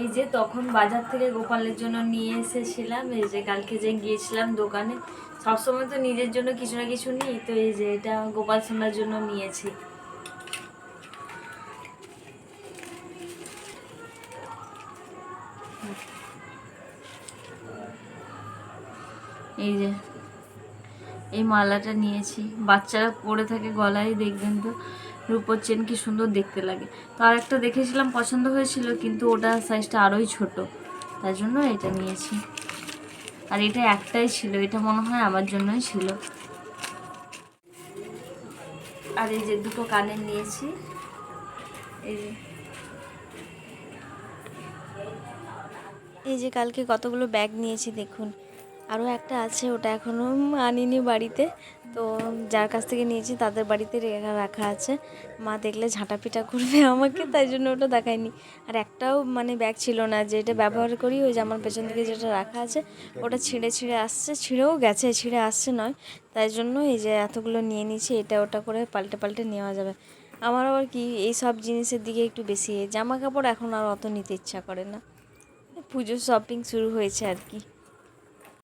এই যে তখন বাজার থেকে গোপালের জন্য নিয়ে এসেছিলাম, এই যে কালকে যে গিয়েছিলাম দোকানে, সবসময় তো নিজের জন্য কিছু না কিছু নিই, তো এই যে এটা গোপাল সোনার জন্য নিয়েছি। এই যে, এই মালাটা নিয়েছি। বাচ্চারা পরে থাকে গলায়, দেখবেন তো। রূপোর চেন কি সুন্দর দেখতে লাগে। তো আর একটা দেখেছিলাম, পছন্দ হয়েছিল, কিন্তু ওটা সাইজটা আরোই ছোট। তার জন্য এটা নিয়েছি। আর এটা একটাই ছিল, এটা মনে হয় আমার জন্যই ছিল। আর এই যে দুটো কানের নিয়েছি। এই যে। এই যে কালকে কতগুলো ব্যাগ নিয়েছি দেখুন। আরও একটা আছে, ওটা এখনও আনিনি বাড়িতে। তো যার কাছ থেকে নিয়েছি, তাদের বাড়িতে রেখা আছে। মা দেখলে ঝাঁটা ঝাঁটাপিটা করবে আমাকে, তাই জন্য ওটা দেখায়নি আর একটাও মানে ব্যাগ ছিল না, যে এটা ব্যবহার করি, ওই যে আমার পেছন দিকে যেটা রাখা আছে, ওটা ছিঁড়ে ছিঁড়ে আসছে, ছিঁড়েও গেছে, ছিঁড়ে আসছে নয়। তাই জন্য এই যে এতগুলো নিয়ে নিয়েছি, এটা ওটা করে পাল্টে পাল্টে নেওয়া যাবে। আমার আবার কি, এই সব জিনিসের দিকে একটু বেশি জামা কাপড় এখন আর অত নিতে ইচ্ছা করে না। পুজোর শপিং শুরু হয়েছে আর কি।